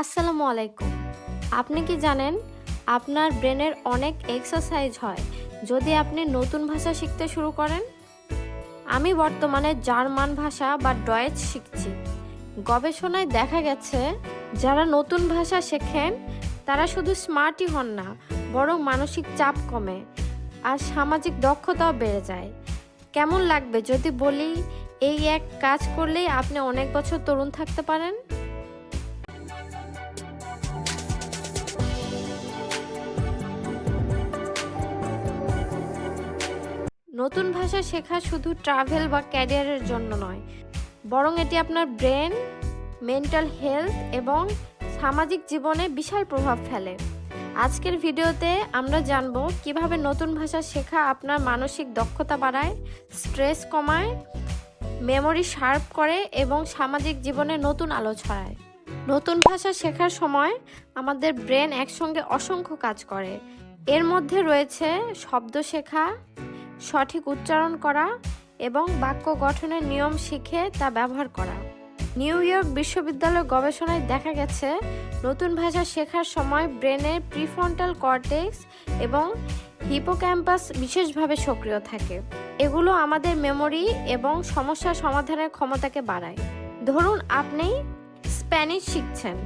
আসসালামু আলাইকুম। আপনি কি জানেন, আপনার ব্রেনের অনেক এক্সারসাইজ হয়, যদি আপনি নতুন ভাষা শিখতে শুরু করেন? আমি বর্তমানে জার্মান ভাষা বা ডয়েচ শিখছি। গবেষণায় দেখা গেছে, যারা নতুন ভাষা শেখেন, তারা শুধু স্মার্টই হন না, বরং মানসিক চাপ কমে আর সামাজিক দক্ষতাও বেড়ে যায়। কেমন লাগবে যদি বলি, এই এক কাজ করলেই আপনি অনেক বছর তরুণ থাকতে পারেন? নতুন ভাষা শেখা শুধু ট্রাভেল বা ক্যারিয়ারের জন্য নয়, বরং এটি আপনার ব্রেন মেন্টাল হেলথ এবং সামাজিক জীবনে বিশাল প্রভাব ফেলে। আজকের ভিডিওতে আমরা জানব কীভাবে নতুন ভাষা শেখা আপনার মানসিক দক্ষতা বাড়ায় স্ট্রেস কমায় মেমোরি শার্প করে এবং সামাজিক জীবনে নতুন আলো ছড়ায়। নতুন ভাষা শেখার সময় আমাদের ব্রেন একসঙ্গে অসংখ্য কাজ করে। এর মধ্যে রয়েছে শব্দ শেখা সঠিক উচ্চারণ করা এবং বাক্য গঠনের নিয়ম শিখে তা ব্যবহার করা। নিউ ইয়র্ক বিশ্ববিদ্যালয় গবেষণায় দেখা গেছে, নতুন ভাষা শেখার সময় ব্রেনের প্রিফ্রন্টাল কর্টেক্স এবং হিপোক্যাম্পাস বিশেষভাবে সক্রিয় থাকে। এগুলো আমাদের মেমোরি এবং সমস্যা সমাধানের ক্ষমতাকে বাড়ায়। ধরুন আপনি স্প্যানিশ শিখছেন।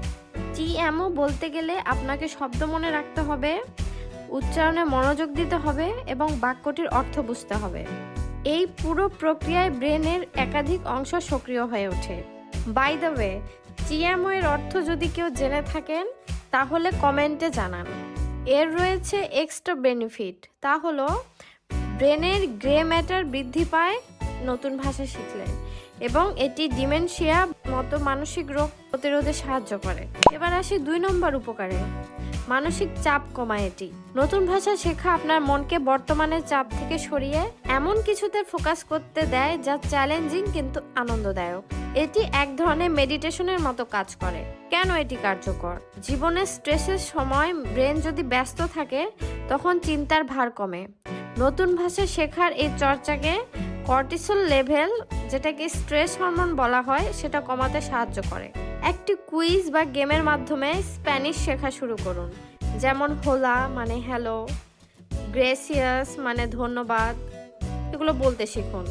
টিএমও বলতে গেলে আপনাকে শব্দ মনে রাখতে হবে। উচ্চারণে মনোযোগ দিতে হবে এবং বাক্যটির অর্থ বুঝতে হবে। এই পুরো প্রক্রিয়ায় ব্রেনের একাধিক অংশ সক্রিয় হয়ে ওঠে। বাই দ্য ওয়ে চিয়ামো এর অর্থ যদি কেউ জেনে থাকেন, তাহলে কমেন্টে জানান। এর রয়েছে এক্সট্রা বেনিফিট তা হলো ব্রেনের গ্রে ম্যাটার বৃদ্ধি পায় নতুন ভাষা শিখলে এবং এটি ডিমেনশিয়া মতো মানসিক রোগ প্রতিরোধে সাহায্য করে। এবার আসি দুই নম্বর উপকারে। মানসিক চাপ কমায় এটি। নতুন ভাষা শেখা আপনার মনকে বর্তমানের চাপ থেকে সরিয়ে এমন কিছুতে ফোকাস করতে দেয় যা চ্যালেঞ্জিং কিন্তু আনন্দদায়ক। এটি এক ধরনের মেডিটেশনের মতো কাজ করে। কেন এটি কার্যকর? জীবনের স্ট্রেসের সময় ব্রেন যদি ব্যস্ত থাকে, তখন চিন্তার ভার কমে। নতুন ভাষা শেখার এই চর্চাকে কর্টিসল লেভেল যেটাকে স্ট্রেস হরমোন বলা হয়, সেটা কমাতে সাহায্য করে। একটি কুইজ বা গেমের মাধ্যমে স্প্যানিশ শেখা শুরু করুন। যেমন হোলা মানে হ্যালো, গ্রেসিয়াস মানে ধন্যবাদ, এগুলো বলতে শিখুন।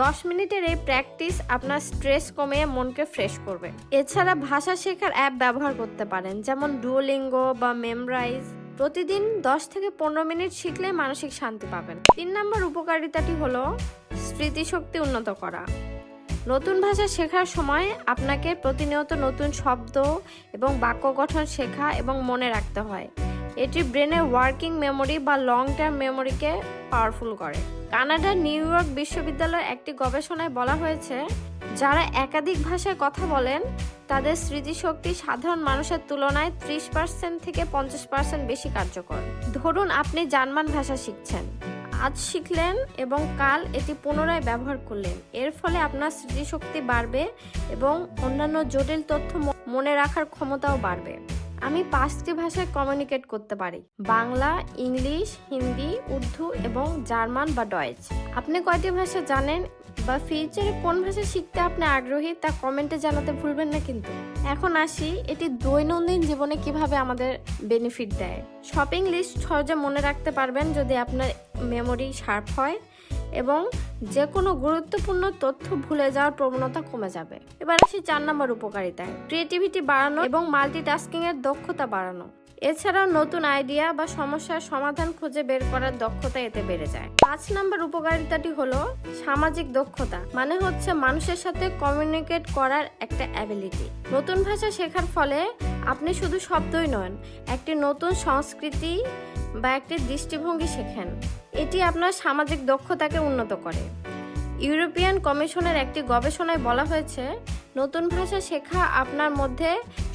দশ মিনিটের এই প্র্যাকটিস আপনার স্ট্রেস কমিয়ে মনকে ফ্রেশ করবে। এছাড়া ভাষা শেখার অ্যাপ ব্যবহার করতে পারেন, যেমন ডুওলিঙ্গো বা মেমরাইজ প্রতিদিন দশ থেকে পনেরো মিনিট শিখলে মানসিক শান্তি পাবেন। তিন নম্বর উপকারিতাটি হলো স্মৃতিশক্তি উন্নত করা। নতুন ভাষা শেখার সময় আপনাকে প্রতিনিয়ত নতুন শব্দ এবং বাক্য গঠন শেখা এবং মনে রাখতে হয়। এটি ব্রেনের ওয়ার্কিং মেমোরি বা লং টার্ম মেমোরিকে পাওয়ারফুল করে। কানাডার নিউ ইয়র্ক বিশ্ববিদ্যালয়ের একটি গবেষণায় বলা হয়েছে, যারা একাধিক ভাষায় কথা বলেন, তাদের স্মৃতিশক্তি সাধারণ মানুষের তুলনায় ত্রিশ পার্সেন্ট থেকে পঞ্চাশ পার্সেন্ট বেশি কার্যকর। ধরুন আপনি জার্মান ভাষা শিখছেন। আজ শিখলেন এবং কাল এটি পুনরায় ব্যবহার করলেন। এর ফলে আপনার স্মৃতিশক্তি বাড়বে এবং অন্যান্য জটিল তথ্য মনে রাখার ক্ষমতাও বাড়বে। আমি পাঁচটি ভাষায় কমিউনিকেট করতে পারি। বাংলা, ইংলিশ, হিন্দি, উর্দু এবং জার্মান বা ডয়েচ। আপনি কয়টি ভাষা জানেন বা ফিউচারে কোন ভাষা শিখতে আপনি আগ্রহী তা কমেন্টে জানাতে ভুলবেন না কিন্তু। এখন আসি এটি দৈনন্দিন জীবনে কীভাবে আমাদের বেনিফিট দেয়। শপিং লিস্ট সহজে মনে রাখতে পারবেন যদি আপনার মেমোরি শার্প হয় এবং যে কোনো গুরুত্বপূর্ণ তথ্য ভুলে যাওয়ার প্রবণতা কমে যাবে। এবার আসি চার নম্বর উপকারিতায়। ক্রিয়েটিভিটি বাড়ানো এবং মাল্টিটাস্কিং এর দক্ষতা বাড়ানো। এছাড়াও নতুন আইডিয়া বা সমস্যার সমাধান খুঁজে বের করার দক্ষতা এতে বেড়ে যায়। পাঁচ নম্বর উপকারিতাটি হলো সামাজিক দক্ষতা মানে হচ্ছে মানুষের সাথে কমিউনিকেট করার একটা অ্যাবিলিটি নতুন ভাষা শেখার ফলে আপনি শুধু শব্দই নন, একটি নতুন সংস্কৃতি বা একটি দৃষ্টিভঙ্গি শেখেন। এটি আপনার সামাজিক দক্ষতাকে উন্নত করে। ইউরোপিয়ান কমিশনের একটি গবেষণায় বলা হয়েছে নতুন ভাষা শেখা আপনার মধ্যে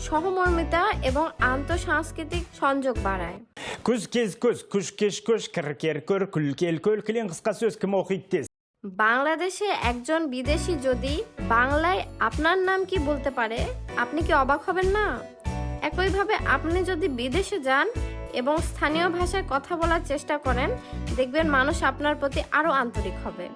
সহমর্মিতা এবং আন্তঃসাংস্কৃতিক সংযোগ বাড়ায় Күз кез көз, күш кеш көш, кір кер көр, күл кел көл, кілең қысқа сөз кім оқиды тез. বাংলাদেশে একজন বিদেশি যদি বাংলায় আপনার নাম কি বলতে পারে আপনি কি অবাক হবেন না একইভাবে আপনি যদি বিদেশে যান এবং স্থানীয় ভাষায় কথা বলার চেষ্টা করেন দেখবেন মানুষ আপনার প্রতি আরো আন্তরিক হবে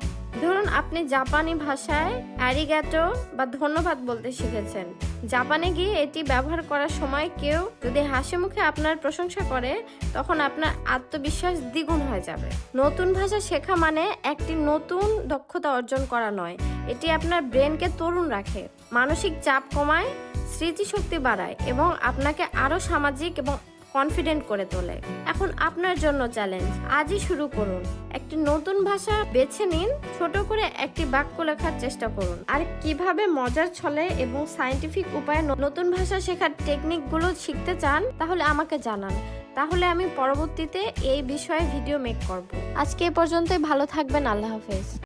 ধরুন আপনি জাপানি ভাষায় অ্যারিগ্যাটো বা ধন্যবাদ বলতে শিখেছেন। জাপানে গিয়ে এটি ব্যবহার করার সময় কেউ যদি হাসি মুখে আপনার প্রশংসা করে, তখন আপনার আত্মবিশ্বাস দ্বিগুণ হয়ে যাবে। নতুন ভাষা শেখা মানে একটি নতুন দক্ষতা অর্জন করা নয়। এটি আপনার ব্রেনকে তরুণ রাখে, মানসিক চাপ কমায়, স্মৃতিশক্তি বাড়ায় এবং আপনাকে আরও সামাজিক এবং কনফিডেন্ট করে তোলে। এখন আপনার জন্য চ্যালেঞ্জ আজই শুরু করুন। একটি নতুন ভাষা বেছে নিন, ছোট করে একটি বাক্য লেখার চেষ্টা করুন। আর কীভাবে মজার ছলে এবং সায়েন্টিফিক উপায়ে নতুন ভাষা শেখার টেকনিকগুলো শিখতে চান, তাহলে আমাকে জানান। তাহলে আমি পরবর্তীতে এই বিষয়ে ভিডিও মেক করব। আজকে এ পর্যন্তই। ভালো থাকবেন। আল্লাহ হাফেজ।